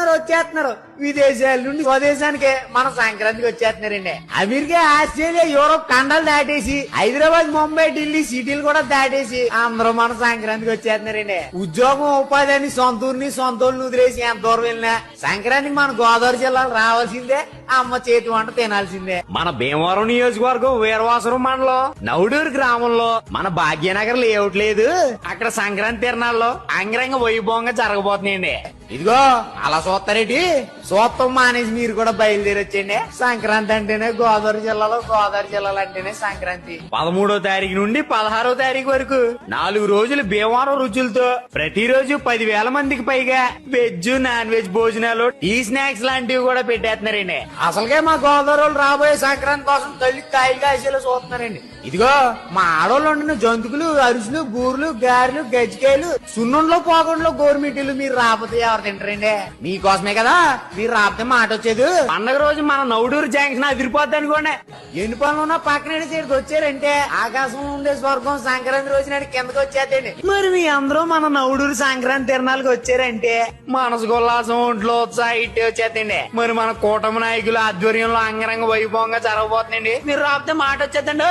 వచ్చేస్తున్నారు వచ్చేస్తున్నారు. విదేశాల నుండి స్వదేశానికి మన సంక్రాంతికి వచ్చేస్తున్నారండి. అమెరికా ఆస్ట్రేలియా యూరోప్ ఖండాలు దాటేసి హైదరాబాద్ ముంబై ఢిల్లీ సిటీలు కూడా దాటేసి అందరూ మన సంక్రాంతికి వచ్చేస్తున్నారండి. ఉద్యోగం ఉపాధి అని సొంత ఊరిని సొంత ఊరిని వదిలేసి ఎంత దూరం వెళ్ళినా సంక్రాంతికి మన గోదావరి జిల్లాలో రావాల్సిందే అమ్మ చేతి వంట తినాల్సిందే. మన భీమవరం నియోజకవర్గం వీరవాసరం మండలం. నౌడూరు గ్రామంలో మన భాగ్యనగర్ లేఅవుట్ లేదు. అక్కడ సంక్రాంతి తిరణాల్లో అంగరంగ వైభవంగా జరగబోతున్నాయండి. ఇదిగో అలా చూస్తారేటి చూస్తాం మానేసి మీరు కూడా బయలుదేరి వచ్చేయండి. సంక్రాంతి అంటేనే గోదావరి జిల్లాలో గోదావరి జిల్లాలో అంటేనే సంక్రాంతి. పదమూడో తారీఖు నుండి పదహారో తారీఖు వరకు నాలుగు రోజులు భీమవరం రుచులతో ప్రతిరోజు పదివేల మందికి పైగా వెజ్ నాన్ వెజ్ భోజనాలు టీ స్నాక్స్ లాంటివి కూడా పెట్టేస్తున్నారండి. అసలుకే మా గోదావరి వాళ్ళు రాబోయే సంక్రాంతి కోసం తల్లి కాయలు కాసేలా చూస్తున్నారండి. ఇదిగో మా ఆడవాళ్ళు వండిన జంతుకులు అరుసులు బూర్లు గారెలు గజ్జికాయలు సున్నుండ్లో పోకుండా గోరుమిటీలు మీరు రాకపోతే ఎవరు తింటారండి. మీకోసమే కదా? మీరు రాబితే మాట వచ్చేది. పండగ రోజు మన నవడూరు జంక్షన్ అదిరిపోద్ది అనుకోండి. ఎన్ని పనులు ఉన్నా పక్కన సైడ్కి వచ్చారంటే ఆకాశం ఉండే స్వర్గం సంక్రాంతి రోజు నాడు కిందకి వచ్చేదండి మరి మీ అందరూ మన నవడూరు సంక్రాంతి తిరణాలకు వచ్చారంటే మనసు ఉల్లాసం ఒంట్లో ఉత్సాహం ఇట్టే మరి మన కూటమి నాయకులు ఆధ్వర్యంలో అంగరంగ వైభవంగా జరగబోతుందండి. మీరు రాబితే మాట వచ్చేదండి